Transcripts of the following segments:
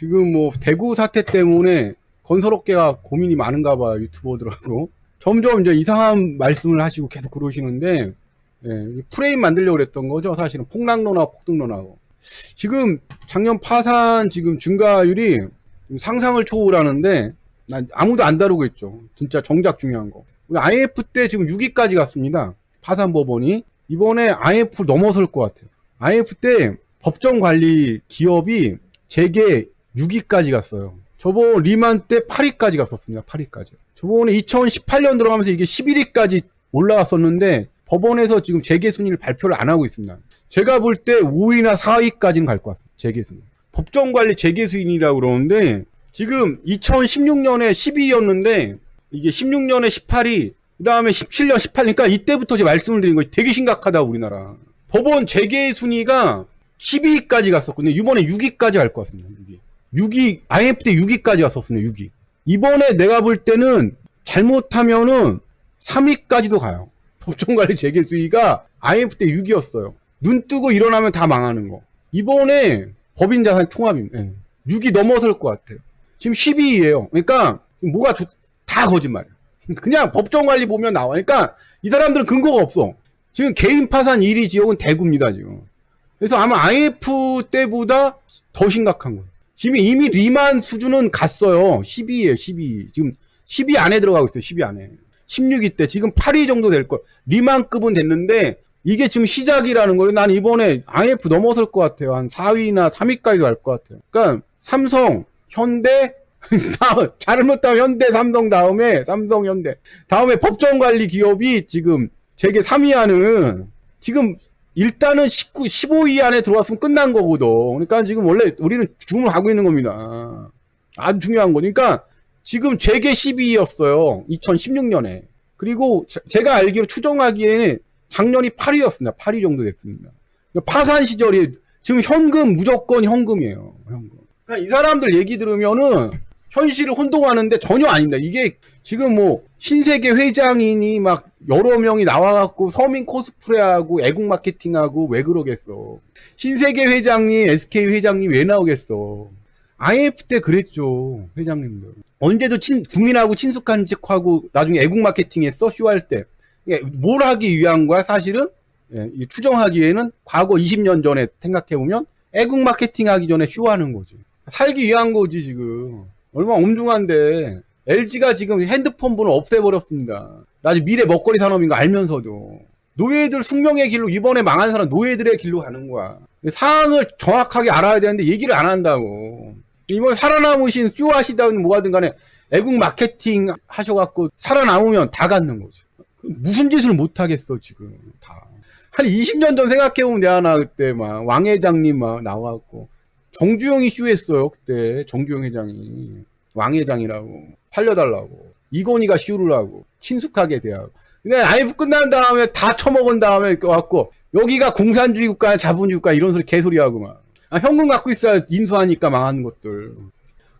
지금 뭐 대구 사태 때문에 건설업계가 고민이 많은가 봐 유튜버들하고. 점점 이제 이상한 말씀을 하시고 계속 그러시는데 예, 프레임 만들려고 그랬던 거죠 사실은. 폭락론하고 폭등론하고. 지금 작년 파산 지금 증가율이 상상을 초월하는데 난 아무도 안 다루고 있죠. 진짜 정작 중요한 거. 우리 IF 때 지금 6위까지 갔습니다. 파산 법원이. 이번에 IF 넘어설 것 같아요. IF 때 법정 관리 기업이 재계 6위까지 갔어요. 저번 리만 때 8위까지 갔었습니다. 8위까지. 저번에 2018년 들어가면서 이게 11위까지 올라왔었는데 법원에서 지금 재계 순위를 발표를 안 하고 있습니다. 제가 볼 때 5위나 4위까지는 갈 것 같습니다. 재계 순위. 법정 관리 재계 순위라고 그러는데 지금 2016년에 12위였는데 이게 16년에 18위, 그 다음에 17년 18위니까 이때부터 제가 말씀을 드린 거예요. 되게 심각하다 우리나라. 법원 재계 순위가 12위까지 갔었거든요. 이번에 6위까지 갈 것 같습니다. 6위. 6위, IMF 때 6위까지 갔었습니다. 6위. 이번에 내가 볼 때는 잘못하면은 3위까지도 가요. 법정관리 재계 수위가 IMF 때 6위였어요. 눈 뜨고 일어나면 다 망하는 거. 이번에 법인 자산 총합입니다. 예. 6위 넘어설 것 같아요. 지금 12위예요. 그러니까 뭐가 좋, 다 거짓말이야. 그냥 법정관리 보면 나와. 그러니까 이 사람들은 근거가 없어. 지금 개인 파산 1위 지역은 대구입니다, 지금. 그래서 아마 IF 때보다 더 심각한 거예요. 지금 이미 리만 수준은 갔어요. 12위에요, 12위. 지금 10위 안에 들어가고 있어요, 10위 안에. 16위 때 지금 8위 정도 될 걸. 리만급은 됐는데 이게 지금 시작이라는 거예요. 난 이번에 IF 넘어설 것 같아요. 한 4위나 3위까지도 갈 것 같아요. 그러니까 삼성, 현대, 잘못하면 현대, 삼성 다음에 삼성, 현대. 다음에 법정관리 기업이 지금 재계 3위 하는 지금 일단은 19, 15위 안에 들어왔으면 끝난 거거든. 그러니까 지금 원래 우리는 주문하고 있는 겁니다. 아주 중요한 거니까 지금 재계 12위였어요. 2016년에. 그리고 제- 제가 알기로 추정하기에는 작년이 8위였습니다. 8위 정도 됐습니다. 그러니까 파산 시절이 지금 현금 무조건 현금이에요. 현금. 그러니까 이 사람들 얘기 들으면은 현실을 혼동하는데 전혀 아닙니다. 이게 지금 뭐 신세계 회장이니 막 여러 명이 나와갖고 서민 코스프레하고 애국 마케팅하고 왜 그러겠어. 신세계 회장이 SK 회장이 왜 나오겠어. IF 때 그랬죠. 회장님들. 언제도 친, 국민하고 친숙한 척하고 나중에 애국 마케팅 했어? 쇼할 때. 뭘 하기 위한 거야, 사실은? 예, 이 추정하기에는 과거 20년 전에 생각해보면 애국 마케팅 하기 전에 쇼하는 거지. 살기 위한 거지, 지금. 얼마나 엄중한데. LG가 지금 핸드폰 번호 없애버렸습니다. 나 지금 미래 먹거리 산업인 거 알면서도. 노예들 숙명의 길로 이번에 망한 사람 노예들의 길로 가는 거야. 사항을 정확하게 알아야 되는데 얘기를 안 한다고. 이번 살아남으신 쇼 하시다든 뭐하든 간에 애국 마케팅 하셔갖고 살아남으면 다 갖는 거지. 그 무슨 짓을 못 하겠어, 지금. 다. 한 20년 전 생각해보면 내가 그때 막 왕 회장님 막 나와갖고 정주영이 쇼했어요, 그때. 정주영 회장이. 왕 회장이라고. 살려달라고. 이건희가 하고. 친숙하게 대하고. 근데 아이브 끝난 다음에 다 처먹은 다음에 와갖고 여기가 공산주의 국가야 자본주의 국가 이런 소리 개소리하고 막. 아, 현금 갖고 있어야 인수하니까 망하는 것들.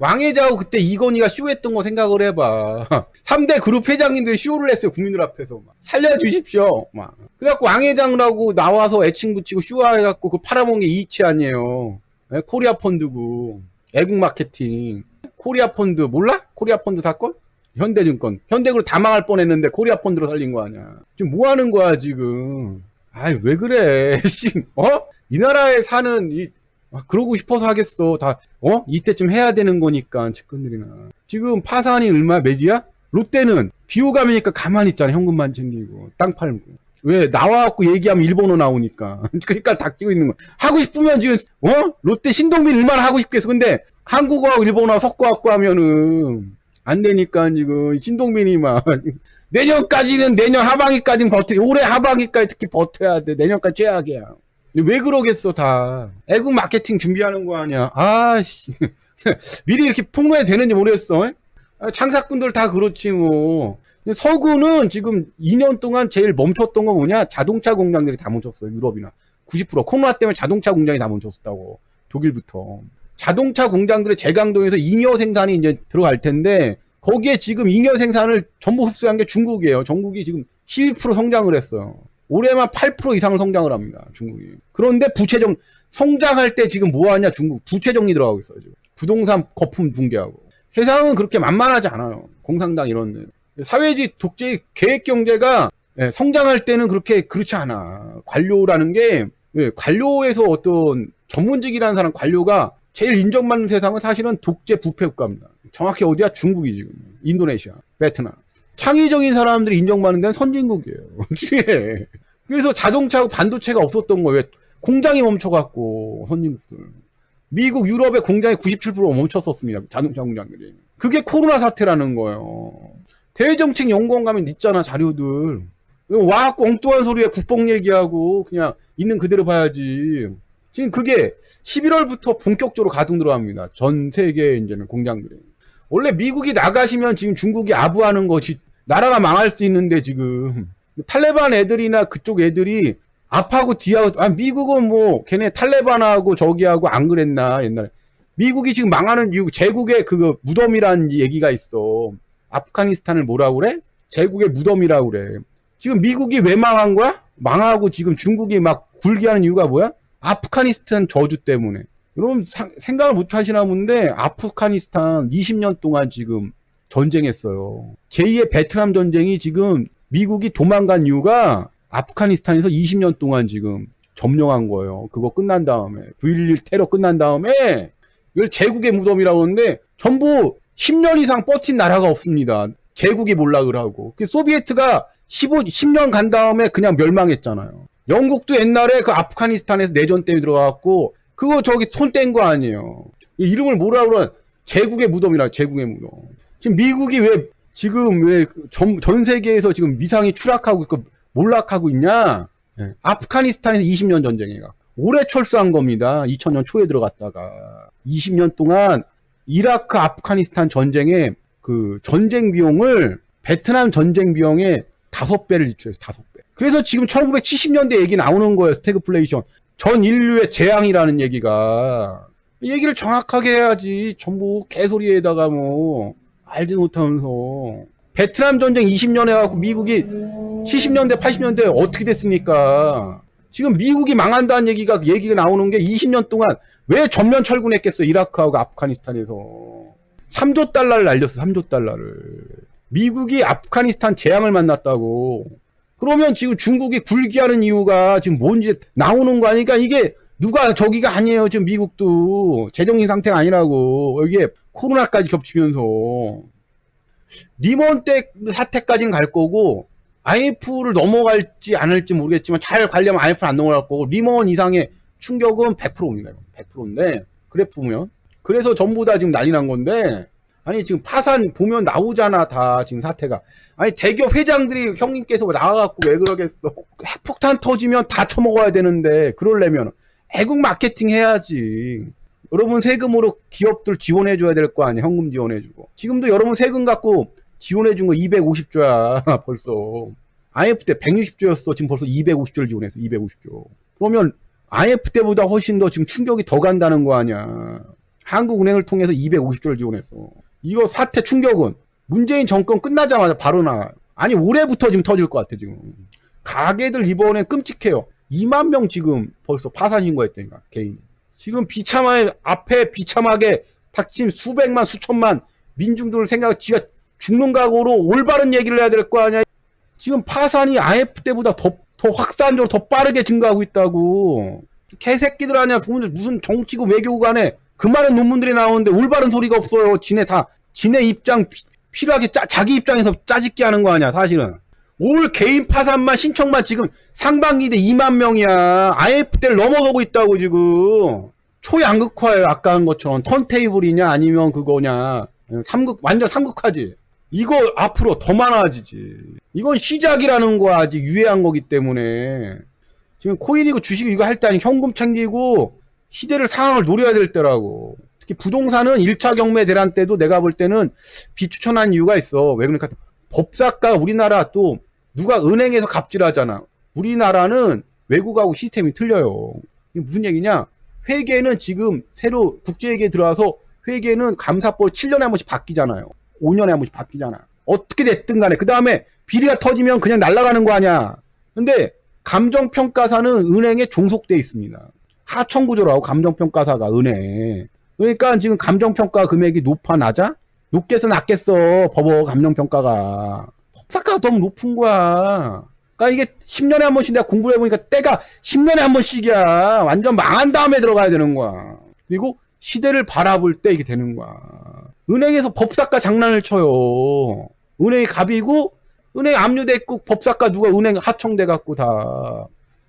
왕회자하고 그때 이건희가 쇼했던 거 생각을 해봐. 3대 그룹 회장님들이 쇼를 했어요, 국민들 앞에서. 막. 살려주십시오. 막. 그래갖고 왕회장이라고 나와서 애칭 붙이고 쇼해갖고 그 팔아먹은 게 이치 아니에요. 예, 코리아 펀드고. 애국 마케팅. 코리아 펀드, 몰라? 코리아 펀드 사건? 현대증권. 현대그룹 다 망할 뻔 했는데 코리아 펀드로 살린 거 아니야. 지금 뭐 하는 거야, 지금. 아이, 왜 그래. 씨, 어? 이 나라에 사는 이, 아, 그러고 싶어서 하겠어. 다, 어? 이때쯤 해야 되는 거니까, 측근들이나. 지금 파산이 얼마, 몇이야? 롯데는 비호감이니까 가만히 있잖아. 현금만 챙기고, 땅 팔고. 왜? 나와갖고 얘기하면 일본어 나오니까. 그러니까 닥치고 있는 거야. 하고 싶으면 지금, 어? 롯데 신동빈 얼마나 하고 싶겠어. 근데 한국어하고 일본어 섞어갖고 하면은, 안 되니까 지금, 신동빈이 막, 내년까지는, 내년 하반기까지는 버텨, 올해 하반기까지 특히 버텨야 돼. 내년까지 최악이야. 왜 그러겠어, 다. 애국 마케팅 준비하는 거 아니야. 아씨. 미리 이렇게 폭로해 되는지 모르겠어. 아, 장사꾼들 다 그렇지, 뭐. 서구는 지금 2년 동안 제일 멈췄던 거 뭐냐? 자동차 공장들이 다 멈췄어요, 유럽이나. 90%. 코로나 때문에 자동차 공장이 다 멈췄다고. 독일부터. 자동차 공장들의 재강동에서 잉여 생산이 이제 들어갈 텐데, 거기에 지금 잉여 생산을 전부 흡수한 게 중국이에요. 전국이 지금 12% 성장을 했어요. 올해만 8% 이상 성장을 합니다. 중국이. 그런데 부채정 성장할 때 지금 뭐 하냐 중국 부채 정리 들어가고 있어요. 지금. 부동산 거품 붕괴하고. 세상은 그렇게 만만하지 않아요. 공산당 이런 데. 사회주의 독재 계획 경제가 예, 성장할 때는 그렇게 그렇지 않아. 관료라는 게 예, 관료에서 어떤 전문직이라는 사람 관료가 제일 인정받는 세상은 사실은 독재 부패 국가입니다. 정확히 어디야? 중국이 지금. 인도네시아, 베트남. 창의적인 사람들이 인정받는 데는 선진국이에요. 예. 그래서 자동차하고 반도체가 없었던 거예요. 왜? 공장이 멈춰갖고 선진국들. 미국, 유럽의 공장이 97% 멈췄었습니다. 자동차 공장들이. 그게 코로나 사태라는 거예요. 대정책 연구원 가면 있잖아 자료들. 와갖고 엉뚱한 소리에 국뽕 얘기하고 그냥 있는 그대로 봐야지. 지금 그게 11월부터 본격적으로 가동 들어갑니다. 전 세계 이제는 공장들이. 원래 미국이 나가시면 지금 중국이 아부하는 거지. 나라가 망할 수 있는데 지금. 탈레반 애들이나 그쪽 애들이 앞하고 뒤하고 아 미국은 뭐 걔네 탈레반하고 저기하고 안 그랬나 옛날에. 미국이 지금 망하는 이유 제국의 그 무덤이라는 얘기가 있어. 아프가니스탄을 뭐라고 그래? 제국의 무덤이라고 그래. 지금 미국이 왜 망한 거야? 망하고 지금 중국이 막 굴기하는 이유가 뭐야 아프가니스탄 저주 때문에 여러분 사- 생각을 못 하시나 본데 아프가니스탄 20년 동안 지금 전쟁했어요. 제2의 베트남 전쟁이 지금 미국이 도망간 이유가 아프가니스탄에서 20년 동안 지금 점령한 거예요. 그거 끝난 다음에 9.11 테러 끝난 다음에 이걸 제국의 무덤이라고 하는데 전부 10년 이상 버틴 나라가 없습니다. 제국이 몰락을 하고 그 소비에트가 15, 10년 간 다음에 그냥 멸망했잖아요. 영국도 옛날에 그 아프가니스탄에서 내전 때문에 들어가갖고 그거 저기 손 뗀 거 아니에요. 이 이름을 뭐라 그러? 제국의 무덤이라 제국의 무덤. 지금 미국이 왜 지금 왜전 전 세계에서 지금 위상이 추락하고 있고 몰락하고 있냐? 예. 아프가니스탄에서 20년 전쟁이가 올해 철수한 겁니다. 2000년 초에 들어갔다가 20년 동안 이라크 아프가니스탄 전쟁의 그 전쟁 비용을 베트남 전쟁 비용의 다섯 배를 지출해서 다섯 배. 그래서 지금 1970년대 얘기 나오는 거예요. 스태그플레이션. 전 인류의 재앙이라는 얘기가 얘기를 정확하게 해야지 전부 개소리에다가 뭐 알지 못하면서 베트남 전쟁 20년 해갖고 미국이 70년대 80년대 어떻게 됐습니까? 지금 미국이 망한다는 얘기가 얘기가 나오는 게 20년 동안 왜 전면 철군했겠어 이라크하고 아프가니스탄에서 3조 달러를 날렸어 3조 달러를 미국이 아프가니스탄 재앙을 만났다고 그러면 지금 중국이 굴기하는 이유가 지금 뭔지 나오는 거 아니까 이게 누가 저기가 아니에요. 지금 미국도 재정신 상태가 아니라고 여기에 코로나까지 겹치면서 리먼 때 사태까지는 갈 거고 IMF를 넘어갈지 않을지 모르겠지만 잘 관리하면 IMF는 안 넘어갈 거고 리먼 이상의 충격은 100%입니다. 100%인데 그래프 보면 그래서 전부 다 지금 난리 난 건데 아니 지금 파산 보면 나오잖아 다 지금 사태가. 아니 대기업 회장들이 형님께서 나와갖고 왜 그러겠어? 핵폭탄 터지면 다 처먹어야 되는데 그러려면 애국 마케팅 해야지. 여러분 세금으로 기업들 지원해줘야 될 거 아니야 현금 지원해주고. 지금도 여러분 세금 갖고 지원해준 거 250조야 벌써. IMF 때 160조였어. 지금 벌써 250조를 지원했어 250조. 그러면 IMF 때보다 훨씬 더 지금 충격이 더 간다는 거 아니야. 한국은행을 통해서 250조를 지원했어 이거 사태 충격은 문재인 정권 끝나자마자 바로 나와요. 아니 올해부터 지금 터질 것 같아 지금. 가게들 이번에 끔찍해요. 2만 명 지금 벌써 파산 신고했다니까 개인. 지금 비참하게 앞에 비참하게 닥친 수백만 수천만 민중들을 생각 지가 죽는 각오로 올바른 얘기를 해야 될 거 아니야. 지금 파산이 IF 때보다 더, 더 확산적으로 더 빠르게 증가하고 있다고. 개새끼들 아니야. 무슨 정치고 외교고 간에 그 많은 논문들이 나오는데 올바른 소리가 없어요. 지네 다 지네 입장 피- 필요하게 짜, 자기 입장에서 짜집기 하는 거 아니야 사실은. 올 개인 파산만 신청만 지금 상반기 때 2만 명이야. IF 때를 넘어서고 있다고 지금. 초양극화예요. 아까 한 것처럼 턴테이블이냐 아니면 그거냐. 삼극 완전 삼극화지. 이거 앞으로 더 많아지지. 이건 시작이라는 거야. 아직 유예한 거기 때문에. 지금 코인이고 주식 이거 할 때 아니 현금 챙기고 시대를 상황을 노려야 될 때라고. 특히 부동산은 1차 경매 대란 때도 내가 볼 때는 비추천한 이유가 있어. 왜 그러니까 법사가 우리나라 또 누가 은행에서 갑질하잖아. 우리나라는 외국하고 시스템이 틀려요. 이게 무슨 얘기냐? 회계는 지금 새로 국제회계 들어와서 회계는 감사법 7년에 한 번씩 바뀌잖아요. 5년에 한 번씩 바뀌잖아. 어떻게 됐든 간에. 그 다음에 비리가 터지면 그냥 날아가는 거 아니야. 근데 감정평가사는 은행에 종속돼 있습니다. 하청구조라고 감정평가사가 은행. 그러니까 지금 감정평가 금액이 높아 낮아? 높겠어 낮겠어 법원 감정평가가. 법사가가 너무 높은 거야. 그러니까 이게 10년에 한 번씩 내가 공부를 해보니까 때가 10년에 한 번씩이야. 완전 망한 다음에 들어가야 되는 거야. 그리고 시대를 바라볼 때 이게 되는 거야. 은행에서 법사가 장난을 쳐요. 은행이 갑이고 은행 압류돼 있고 법사가 누가 은행 하청돼 갖고 다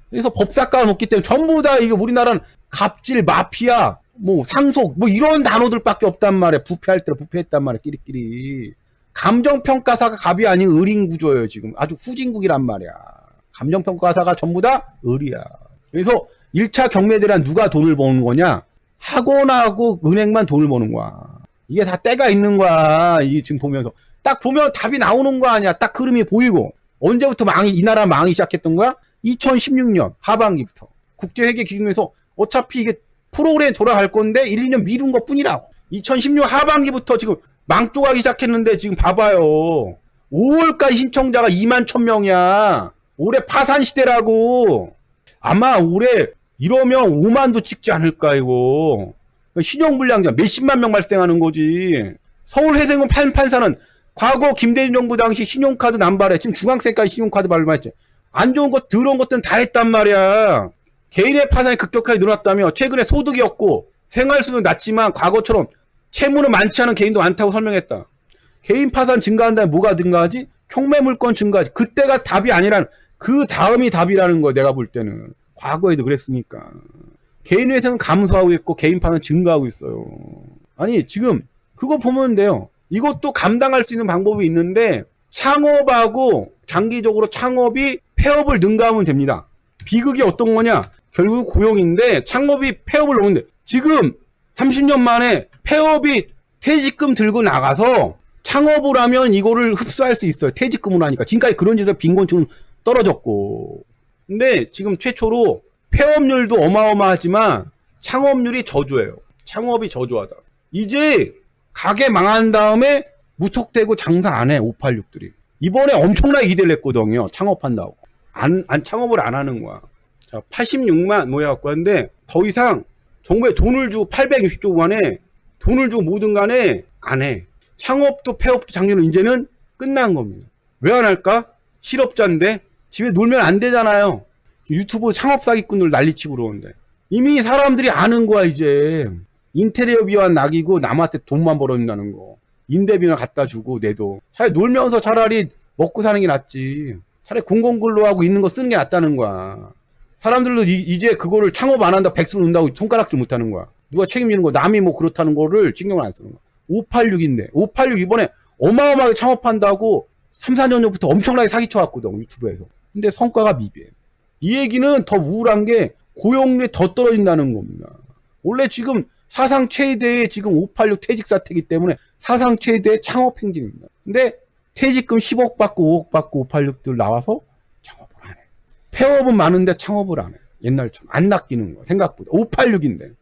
그래서 법사가가 높기 때문에 전부 다 이게 우리나라는 갑질 마피아 뭐 상속 뭐 이런 단어들밖에 없단 말이야. 부패할 때 부패했단 말이야 끼리끼리. 감정평가사가 갑이 아닌 을인 구조예요 지금. 아주 후진국이란 말이야. 감정평가사가 전부 다 을이야. 그래서 1차 경매대란 누가 돈을 버는 거냐? 학원하고 은행만 돈을 버는 거야. 이게 다 때가 있는 거야 이 지금 보면서. 딱 보면 답이 나오는 거 아니야. 딱 흐름이 보이고. 언제부터 망이 이 나라 망이 시작했던 거야 2016년 하반기부터 국제회계 기준에서 어차피 이게 프로그램 돌아갈 건데 1, 2년 미룬 것 뿐이라고. 2016 하반기부터 지금 망조가기 시작했는데 지금 봐봐요. 5월까지 신청자가 2만 1000명이야. 올해 파산 시대라고. 아마 올해 이러면 5만도 찍지 않을까 이거. 신용 불량자 몇십만 명 발생하는 거지. 서울회생원 판, 판사는 과거 김대중 정부 당시 신용카드 남발해. 지금 중학생까지 신용카드 발급했지. 안 좋은 것, 더러운 것들은 다 했단 말이야. 개인의 파산이 급격하게 늘어났다며 최근에 소득이 없고 생활수는 낮지만 과거처럼 채무는 많지 않은 개인도 많다고 설명했다. 개인 파산 증가한다면 뭐가 증가하지? 경매 물건 증가하지. 그때가 답이 아니라는 그 다음이 답이라는 거야 내가 볼 때는. 과거에도 그랬으니까. 개인 회생은 감소하고 있고 개인 파는 증가하고 있어요. 아니 지금 그거 보면 돼요. 이것도 감당할 수 있는 방법이 있는데 창업하고 장기적으로 창업이 폐업을 능가하면 됩니다. 비극이 어떤 거냐? 결국 고용인데 창업이 폐업을 넘는데 지금 30년 만에 폐업이 퇴직금 들고 나가서 창업을 하면 이거를 흡수할 수 있어요. 퇴직금으로 하니까. 지금까지 그런 짓을 빈곤층은 떨어졌고. 근데 지금 최초로 폐업률도 어마어마하지만 창업률이 저조해요. 창업이 저조하다. 이제 가게 망한 다음에 무턱대고 장사 안 해, 586들이. 이번에 엄청나게 기대를 했거든요. 창업한다고. 안, 안, 창업을 안 하는 거야. 자, 86만 모여갖고 하는데 더 이상 정부에 돈을 주고 860조 원에 돈을 주고 뭐든 간에 안 해. 창업도 폐업도 작년에 이제는 끝난 겁니다. 왜 안 할까? 실업자인데 집에 놀면 안 되잖아요. 유튜브 창업 사기꾼들 난리치고 그러는데 이미 사람들이 아는 거야 이제 인테리어 비만 낙이고 남한테 돈만 벌어준다는 거 임대비나 갖다 주고 내도. 차라리 놀면서 차라리 먹고 사는 게 낫지. 차라리 공공근로하고 있는 거 쓰는 게 낫다는 거야. 사람들도 이, 제 그거를 창업 안 한다 백수를 논다고 손가락질 못 하는 거야. 누가 책임지는 거 남이 뭐 그렇다는 거를 신경을 안 쓰는 거야. 586인데. 586 이번에 어마어마하게 창업한다고 3, 4년 전부터 엄청나게 사기쳐왔거든 유튜브에서. 근데 성과가 미비해. 이 얘기는 더 우울한 게 고용률이 더 떨어진다는 겁니다. 원래 지금 사상 최대의 지금 586 퇴직 사태이기 때문에 사상 최대의 창업 행진입니다 근데 퇴직금 10억 받고 5억 받고 586들 나와서 창업을 안 해. 폐업은 많은데 창업을 안 해. 옛날처럼 안 낚이는 거야. 생각보다. 586인데.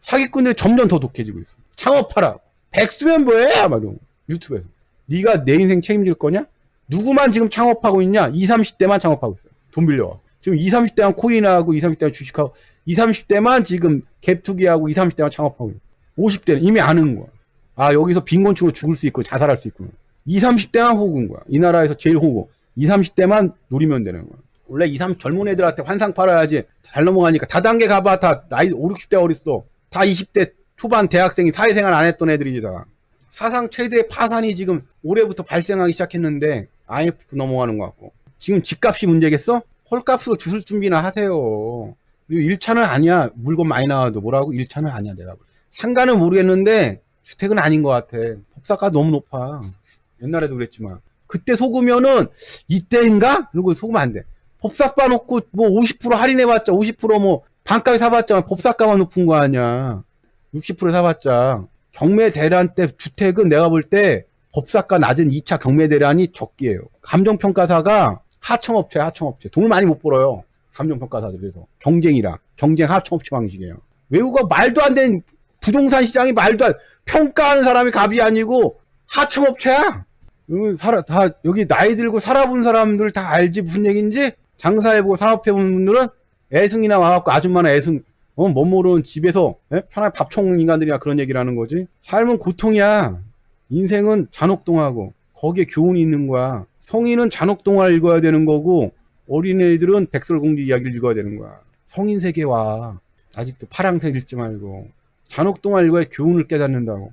사기꾼들이 점점 더 독해지고 있어. 창업하라. 백수면 뭐해? 아마도 유튜브에서. 네가 내 인생 책임질 거냐? 누구만 지금 창업하고 있냐? 20, 30대만 창업하고 있어요. 돈 빌려와. 지금 20, 30대만 코인하고 20, 30대만 주식하고 20, 30대만 지금 갭투기하고 20, 30대만 창업하고 있어. 50대는 이미 아는 거야. 아 여기서 빈곤층으로 죽을 수 있고 자살할 수 있구나. 20, 30대만 호구인 거야. 이 나라에서 제일 호구. 20, 30대만 노리면 되는 거야. 원래 20, 30 젊은 애들한테 환상 팔아야지 잘 넘어가니까 다단계 가봐 다 나이 5, 60대 어렸어. 다 20대 초반 대학생이 사회생활 안 했던 애들이지 다. 사상 최대 파산이 지금 올해부터 발생하기 시작했는데 IMF 넘어가는 것 같고 지금 집값이 문제겠어? 헐값으로 주술 준비나 하세요. 그리고 1차는 아니야. 물건 많이 나와도 뭐라고 1차는 아니야 내가. 상가는 모르겠는데 주택은 아닌 것 같아. 법사가 너무 높아. 옛날에도 그랬지만 그때 속으면은 이때인가? 그리고 속으면 안 돼. 법사가 놓고 뭐 50% 할인해봤자 50%뭐 반값에 사봤자 법사가만 높은 거 아니야. 60% 사봤자 경매 대란 때 주택은 내가 볼 때 법사가 낮은 2차 경매 대란이 적기예요. 감정평가사가 하청업체 하청업체 돈을 많이 못 벌어요. 감정평가사들에서 경쟁이라 경쟁 하청업체 방식이에요. 외국어 말도 안 되는 부동산 시장이 말도 안 평가하는 사람이 갑이 아니고 하청업체야. 여기 살아 다 여기 나이 들고 살아본 사람들 다 알지 무슨 얘기인지 장사해보고 사업해본 분들은 애승이나 와갖고 아줌마나 애승 어, 못 모르는 집에서 예? 편하게 밥 처먹는 인간들이야 그런 얘기를 하는 거지. 삶은 고통이야. 인생은 잔혹동화고 거기에 교훈이 있는 거야. 성인은 잔혹동화를 읽어야 되는 거고 어린애들은 백설공주 이야기를 읽어야 되는 거야. 성인 세계 와. 아직도 파랑새 읽지 말고 잔혹동화 읽어야 교훈을 깨닫는다고.